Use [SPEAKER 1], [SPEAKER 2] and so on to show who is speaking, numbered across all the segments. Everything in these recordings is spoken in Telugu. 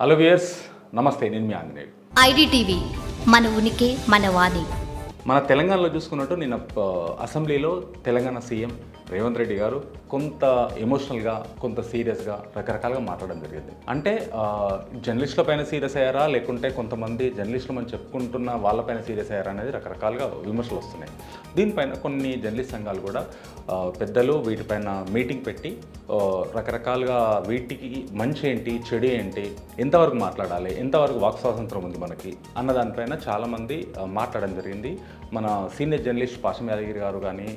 [SPEAKER 1] హలో వియర్స్ నమస్తే నేను మీ ఆంజనేయుడు.
[SPEAKER 2] ఐడిటీవీ మన ఉనికి మన వాణి.
[SPEAKER 1] మన తెలంగాణలో చూసుకున్నట్టు నిన్న అసెంబ్లీలో తెలంగాణ సీఎం రేవంత్ రెడ్డి గారు కొంత ఎమోషనల్గా కొంత సీరియస్గా రకరకాలుగా మాట్లాడడం జరిగింది. అంటే జర్నలిస్టుల పైన సీరియస్ అయ్యారా? లేకుంటే కొంతమంది జర్నలిస్టులు మనం చెప్పుకుంటున్న వాళ్ళపైన సీరియస్ అయ్యారా అనేది రకరకాలుగా విమర్శలు వస్తున్నాయి. దీనిపైన కొన్ని జర్నలిస్ట్ సంఘాలు కూడా పెద్దలు వీటిపైన మీటింగ్ పెట్టి రకరకాలుగా వీటికి మంచి ఏంటి చెడు ఏంటి ఎంతవరకు మాట్లాడాలి ఎంతవరకు వాక్ స్వాతంత్రం ఉంది మనకి అన్న దానిపైన చాలామంది మాట్లాడడం జరిగింది. మన సీనియర్ జర్నలిస్ట్ పాషం యాదగిరి గారు కానీ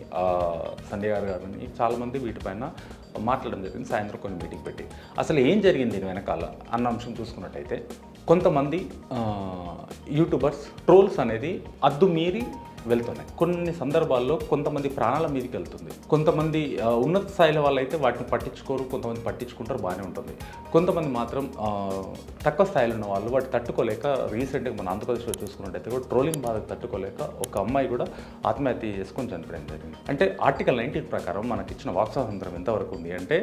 [SPEAKER 1] సంధ్య గారు గారు కానీ చాలామంది వీటిపైన మాట్లాడడం జరిగింది. సాయంత్రం కొన్ని మీటింగ్ పెట్టి. అసలు ఏం జరిగింది దీని వెనకాల అన్న అంశం చూసుకున్నట్టయితే కొంతమంది యూట్యూబర్స్ ట్రోల్స్ అనేది అద్దు మీరి వెళ్తున్నాయి. కొన్ని సందర్భాల్లో కొంతమంది ప్రాణాల మీదకి వెళ్తుంది. కొంతమంది ఉన్నత స్థాయిల వాళ్ళు అయితే వాటిని పట్టించుకోరు కొంతమంది పట్టించుకుంటారు బాగానే ఉంటుంది. కొంతమంది మాత్రం తక్కువ స్థాయిలో ఉన్న వాళ్ళు వాటి తట్టుకోలేక రీసెంట్గా మన ఆంధ్రప్రదేశ్లో చూసుకున్నట్టయితే కూడా ట్రోలింగ్ బాధకు తట్టుకోలేక ఒక అమ్మాయి కూడా ఆత్మహత్య చేసుకొని చనిపోవడం జరిగింది. అంటే ఆర్టికల్ నైన్టీన్ ప్రకారం మనకి ఇచ్చిన వాక్ స్వాతంత్రం ఎంతవరకు ఉంది అంటే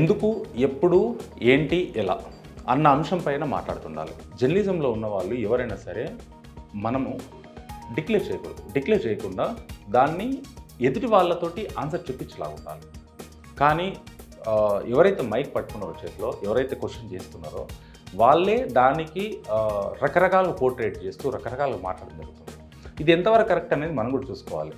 [SPEAKER 1] ఎందుకు ఎప్పుడు ఏంటి ఎలా అన్న అంశం పైన మాట్లాడుతుండాలి. జర్నలిజంలో ఉన్న వాళ్ళు ఎవరైనా సరే మనము డిక్లేర్ చేయకూడదు. డిక్లేర్ చేయకుండా దాన్ని ఎదుటి వాళ్ళతోటి ఆన్సర్ చూపించేలా ఉండాలి కానీ ఎవరైతే మైక్ పట్టుకున్నారో చేతిలో ఎవరైతే క్వశ్చన్ చేస్తున్నారో వాళ్ళే దానికి రకరకాల పోర్ట్రేట్ చేస్తూ రకరకాలుగా మాట్లాడడం జరుగుతుంది ఇది ఎంతవరకు కరెక్ట్ అనేది మనం కూడా చూసుకోవాలి.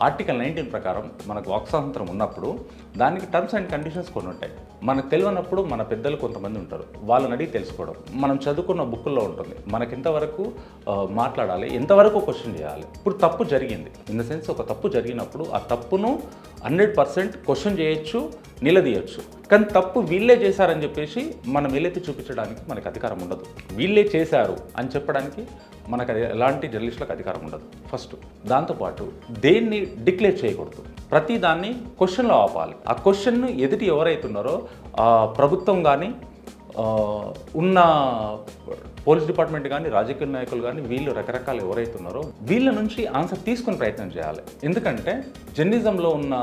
[SPEAKER 1] ఆర్టికల్ నైన్టీన్ ప్రకారం మనకు వాక్ స్వాతంత్రం ఉన్నప్పుడు దానికి టర్మ్స్ అండ్ కండిషన్స్ కొన్ని ఉంటాయి. మనకు తెలియనప్పుడు మన పెద్దలు కొంతమంది ఉంటారు. వాళ్ళని అడిగి తెలుసుకోవడం. మనం చదువుకున్న బుక్కుల్లో ఉంటుంది. మనకి ఎంతవరకు మాట్లాడాలి ఎంతవరకు క్వశ్చన్ చేయాలి. ఇప్పుడు తప్పు జరిగింది. ఇన్ ద సెన్స్ ఒక తప్పు జరిగినప్పుడు ఆ తప్పును హండ్రెడ్ పర్సెంట్ క్వశ్చన్ చేయొచ్చు నిలదీయొచ్చు. కానీ తప్పు వీళ్ళే చేశారని చెప్పేసి మనం వీళ్ళైతే చూపించడానికి మనకి అధికారం ఉండదు. వీళ్ళే చేశారు అని చెప్పడానికి మనకు ఎలాంటి జర్నలిస్టులకు అధికారం ఉండదు. ఫస్ట్ దాంతోపాటు దేన్ని డిక్లేర్ చేయకూడదు. ప్రతి దాన్ని క్వశ్చన్లో ఆపాలి. ఆ క్వశ్చన్ను ఎదుటి ఎవరైతున్నారో ఆ ప్రభుత్వం కానీ ఉన్న పోలీస్ డిపార్ట్మెంట్ కానీ రాజకీయ నాయకులు కానీ వీళ్ళు రకరకాలు ఎవరైతున్నారో వీళ్ళ నుంచి ఆన్సర్ తీసుకుని ప్రయత్నం చేయాలి. ఎందుకంటే జర్నలిజంలో ఉన్న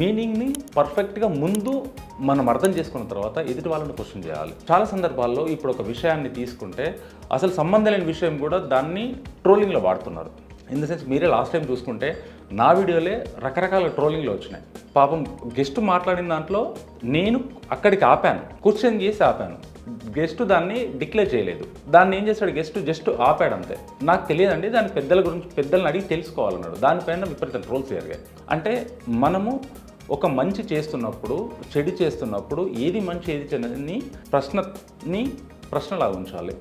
[SPEAKER 1] మీనింగ్ని పర్ఫెక్ట్గా ముందు మనం అర్థం చేసుకున్న తర్వాత ఎదుటి వాళ్ళని క్వశ్చన్ చేయాలి. చాలా సందర్భాల్లో ఇప్పుడు ఒక విషయాన్ని తీసుకుంటే అసలు సంబంధం లేని విషయం కూడా దాన్ని ట్రోలింగ్లో వాడుతున్నారు. ఇన్ ద సెన్స్ మీరే లాస్ట్ టైం చూసుకుంటే నా వీడియోలే రకరకాల ట్రోలింగ్లు వచ్చినాయి. పాపం గెస్ట్ మాట్లాడిన దాంట్లో నేను అక్కడికి ఆపాను. క్వశ్చన్ చేసి ఆపాను. గెస్ట్ దాన్ని డిక్లేర్ చేయలేదు. దాన్ని ఏం చేశాడు గెస్ట్ జస్ట్ ఆపాడు అంతే. నాకు తెలియదండి దాని పెద్దల గురించి పెద్దలను అడిగి తెలుసుకోవాలన్నాడు. దానిపైన విపరీత ట్రోల్స్ జరిగాయి అంటే మనము ఒక మంచి చేస్తున్నప్పుడు చెడు చేస్తున్నప్పుడు ఏది మంచి ఏది చెడని ప్రశ్నని ప్రశ్నలా ఉంచాలి.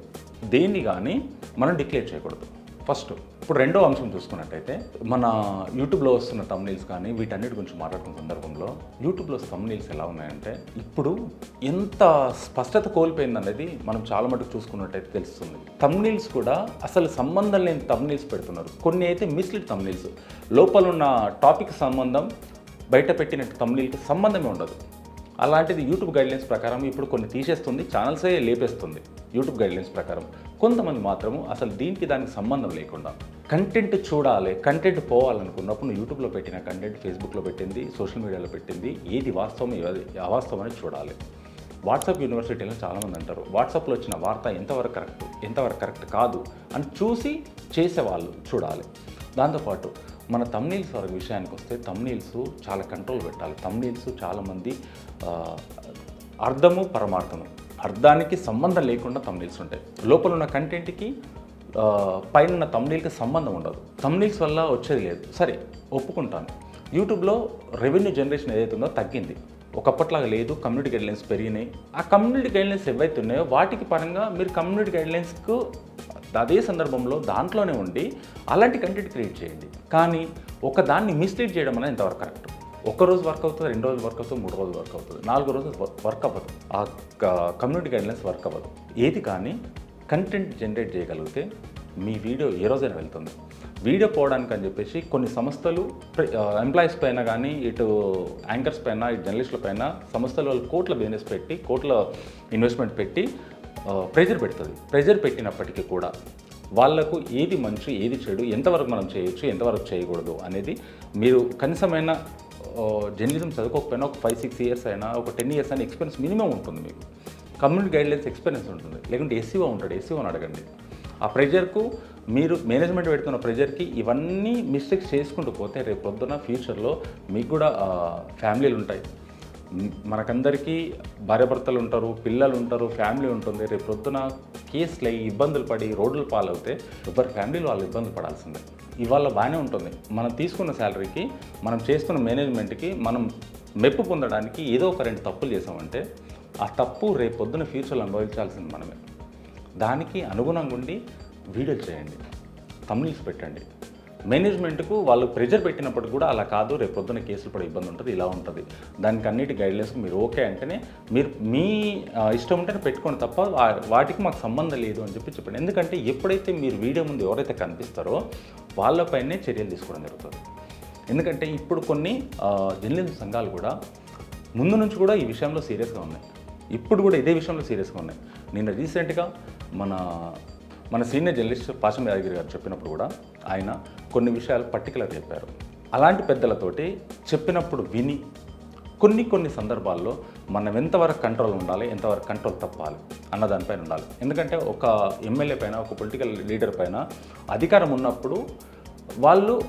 [SPEAKER 1] దేన్ని కానీ మనం డిక్లేర్ చేయకూడదు. ఫస్ట్ ఇప్పుడు రెండో అంశం చూసుకున్నట్టయితే మన యూట్యూబ్లో వస్తున్న తమ్నీల్స్ కానీ వీటన్నిటి గురించి మాట్లాడుకున్న సందర్భంలో యూట్యూబ్లో తమ్నీల్స్ ఎలా ఉన్నాయంటే ఇప్పుడు ఎంత స్పష్టత కోల్పోయింది అనేది మనం చాలా మటుకు చూసుకున్నట్టయితే తెలుస్తుంది. తమ్నీల్స్ కూడా అసలు సంబంధం లేని తమ్నీల్స్ పెడుతున్నారు. కొన్ని అయితే మిస్లీడ్ తమ్నీల్స్ లోపల ఉన్న టాపిక్ సంబంధం బయట పెట్టిన తమ్నీల్కి సంబంధమే ఉండదు. అలాంటిది యూట్యూబ్ గైడ్లైన్స్ ప్రకారం ఇప్పుడు కొన్ని తీసేస్తుంది ఛానల్సే లేపేస్తుంది యూట్యూబ్ గైడ్లైన్స్ ప్రకారం. కొంతమంది మాత్రము అసలు దీనికి దానికి సంబంధం లేకుండా కంటెంట్ చూడాలి కంటెంట్ పోవాలనుకున్నప్పుడు నువ్వు యూట్యూబ్లో పెట్టిన కంటెంట్ ఫేస్బుక్లో పెట్టింది సోషల్ మీడియాలో పెట్టింది ఏది వాస్తవం ఏది అవాస్తవం అని చూడాలి. వాట్సాప్ యూనివర్సిటీలో చాలామంది అంటారు వాట్సాప్లో వచ్చిన వార్త ఎంతవరకు కరెక్ట్ ఎంతవరకు కరెక్ట్ కాదు అని చూసి చేసేవాళ్ళు చూడాలి. దాంతోపాటు మన తమ్నీల్స్ వరకు విషయానికి వస్తే తమ్నీల్స్ చాలా కంట్రోల్ పెట్టాలి. తమ్నీల్స్ చాలామంది అర్థము పరమార్థము. అర్థానికి సంబంధం లేకుండా తమ్నీల్స్ ఉంటాయి. లోపల ఉన్న కంటెంట్కి పైన ఉన్న తమ్నీల్కి సంబంధం ఉండదు. తమ్నీల్స్ వల్ల వచ్చేది లేదు. సరే ఒప్పుకుంటాను. యూట్యూబ్లో రెవెన్యూ జనరేషన్ ఏదైతే ఉందో తగ్గింది. ఒకప్పట్లాగా లేదు కమ్యూనిటీ గైడ్లైన్స్ పెరిగినాయి. ఆ కమ్యూనిటీ గైడ్లైన్స్ ఏవైతే ఉన్నాయో వాటికి పరంగా మీరు కమ్యూనిటీ గైడ్లైన్స్కు అదే సందర్భంలో దాంట్లోనే ఉండి అలాంటి కంటెంట్ క్రియేట్ చేయండి. కానీ ఒక దాన్ని మిస్లీడ్ చేయడం అనేది ఎంతవరకు కరెక్ట్ ఒక రోజు వర్క్ అవుతుంది రెండు రోజులు వర్క్ అవుతుంది మూడు రోజులు వర్క్ అవుతుంది నాలుగు రోజులు వర్క్ అవ్వదు. ఆ కమ్యూనిటీ గైడ్లైన్స్ వర్క్ అవ్వదు. ఏది కానీ కంటెంట్ జనరేట్ చేయగలిగితే మీ వీడియో ఏ రోజైనా వెళ్తుంది. వీడియో పోవడానికి అని చెప్పేసి కొన్ని సంస్థలు ఎంప్లాయీస్ పైన కానీ ఇటు యాంకర్స్ పైన ఇటు జర్నలిస్టుల పైన సంస్థలు వాళ్ళు కోట్ల బిజినెస్ పెట్టి కోట్ల ఇన్వెస్ట్మెంట్ పెట్టి ప్రెజర్ పెడుతుంది. ప్రెజర్ పెట్టినప్పటికీ కూడా వాళ్ళకు ఏది మంచి ఏది చెడు ఎంతవరకు మనం చేయొచ్చు ఎంతవరకు చేయకూడదు అనేది మీరు కనీసమైన జర్నలిజం చదువుకోకపోయినా ఒక ఫైవ్ సిక్స్ ఇయర్స్ అయినా ఒక టెన్ ఇయర్స్ అయినా ఎక్స్పీరియన్స్ మినిమం ఉంటుంది మీకు. కమ్యూనిటీ గైడ్లైన్స్ ఎక్స్పీరియన్స్ ఉంటుంది. లేకుంటే ఎస్సీఓ ఉంటాడు ఎస్సీఓని అడగండి. ఆ ప్రెజర్కు మీరు మేనేజ్మెంట్ పెడుతున్న ప్రెజర్కి ఇవన్నీ మిస్టేక్స్ చేసుకుంటూ పోతే రేపు పొద్దున ఫ్యూచర్లో మీకు కూడా ఫ్యామిలీలు ఉంటాయి. మనకందరికీ భార్యాభర్తలు ఉంటారు పిల్లలు ఉంటారు ఫ్యామిలీ ఉంటుంది. రేపు పొద్దున కేసులు అయ్యి ఇబ్బందులు పడి రోడ్లు పాలవుతే ఎవరి ఫ్యామిలీలో వాళ్ళు ఇబ్బందులు పడాల్సిందే. ఇవాళ బాగానే ఉంటుంది. మనం తీసుకున్న శాలరీకి మనం చేస్తున్న మేనేజ్మెంట్కి మనం మెప్పు పొందడానికి ఏదో ఒక రెండు తప్పులు చేసామంటే ఆ తప్పు రేపు పొద్దున ఫ్యూచర్లో అనుభవించాల్సింది మనమే. దానికి అనుగుణంగా ఉండి వీడియోలు చేయండి. తమ్నీల్స్ పెట్టండి. మేనేజ్మెంట్కు వాళ్ళు ప్రెజర్ పెట్టినప్పుడు కూడా అలా కాదు రేపు పొద్దున కేసులు పడే ఇబ్బంది ఉంటుంది ఇలా ఉంటుంది. దానికి అన్నిటి గైడ్లైన్స్ మీరు ఓకే అంటేనే మీరు మీ ఇష్టం ఉంటేనే పెట్టుకోండి తప్ప వాటికి మాకు సంబంధం లేదు అని చెప్పి చెప్పండి. ఎందుకంటే ఎప్పుడైతే మీరు వీడియో ముందు ఎవరైతే కనిపిస్తారో వాళ్ళపైనే చర్యలు తీసుకోవడం జరుగుతుంది. ఎందుకంటే ఇప్పుడు కొన్ని జర్నలిజం సంఘాలు కూడా ముందు నుంచి కూడా ఈ విషయంలో సీరియస్గా ఉన్నాయి. ఇప్పుడు కూడా ఇదే విషయంలో సీరియస్గా ఉన్నాయి. నిన్న రీసెంట్గా మన మన సీనియర్ జర్నలిస్ట్ పాశం యాదగిరి గారు చెప్పినప్పుడు కూడా ఆయన కొన్ని విషయాలు పర్టికులర్ చెప్పారు. అలాంటి పెద్దలతోటి చెప్పినప్పుడు విని కొన్ని కొన్ని సందర్భాల్లో మనం ఎంతవరకు కంట్రోల్ ఉండాలి ఎంతవరకు కంట్రోల్ తప్పాలి అన్న దానిపైన ఉండాలి. ఎందుకంటే ఒక ఎమ్మెల్యే పైన ఒక పొలిటికల్ లీడర్ పైన అధికారం ఉన్నప్పుడు వాళ్ళు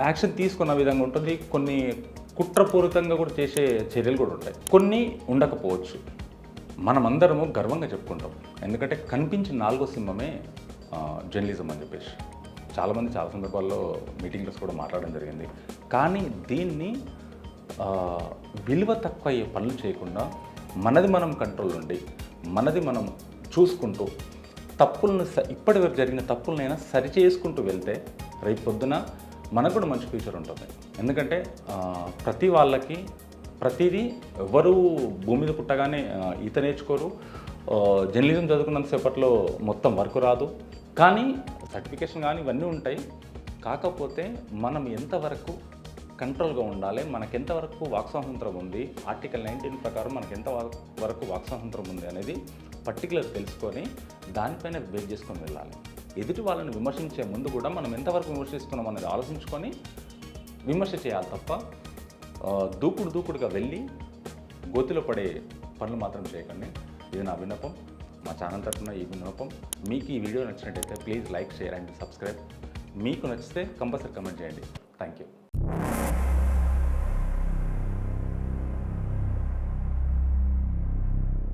[SPEAKER 1] యాక్షన్ తీసుకున్న విధంగా ఉంటుంది. కొన్ని కుట్రపూరితంగా కూడా చేసే చర్యలు కూడా ఉంటాయి. కొన్ని ఉండకపోవచ్చు. మనమందరము గర్వంగా చెప్పుకుంటాం. ఎందుకంటే కనిపించిన నాలుగో సింహమే జర్నలిజం అని చెప్పేసి. చాలామంది చాలా సందర్భాల్లో మీటింగ్స్ కూడా మాట్లాడడం జరిగింది. కానీ దీన్ని విలువ తక్కువ అయ్యే పనులు చేయకుండా మనది మనం కంట్రోల్ ఉండి మనది మనం చూసుకుంటూ తప్పులను స- ఇప్పటి వరకు జరిగిన తప్పులనైనా సరి చేసుకుంటూ వెళ్తే రేపు పొద్దున మనకు కూడా మంచి ఫ్యూచర్ ఉంటుంది. ఎందుకంటే ప్రతి వాళ్ళకి ప్రతిదీ ఎవరు భూమి మీద పుట్టగానే ఈత నేర్చుకోరు. జర్నలిజం చదువుకున్నంత సేపట్లో మొత్తం వర్క్ రాదు. కానీ సర్టిఫికేషన్ కానీ ఇవన్నీ ఉంటాయి. కాకపోతే మనం ఎంతవరకు కంట్రోల్గా ఉండాలి మనకి ఎంతవరకు వాక్ స్వాతంత్రం ఉంది ఆర్టికల్ నైన్టీన్ ప్రకారం మనకి ఎంత వరకు వాక్ స్వాతంత్రం ఉంది అనేది పర్టికులర్ తెలుసుకొని దానిపైన బేస్ చేసుకొని వెళ్ళాలి. ఎదుటి వాళ్ళని విమర్శించే ముందు కూడా మనం ఎంతవరకు విమర్శిస్తున్నాం అనేది ఆలోచించుకొని విమర్శ చేయాలి తప్ప దూకుడు దూకుడుగా వెళ్ళి గోతిలో పడే పనులు మాత్రం చేయకండి. ఇది నా విన్నపం. మా ఛానల్ తరఫున ఈ విన్నపం. మీకు ఈ వీడియో నచ్చినట్టయితే please like share and subscribe. మీకు నచ్చితే కంపల్సరీ కమెంట్ చేయండి. Thank you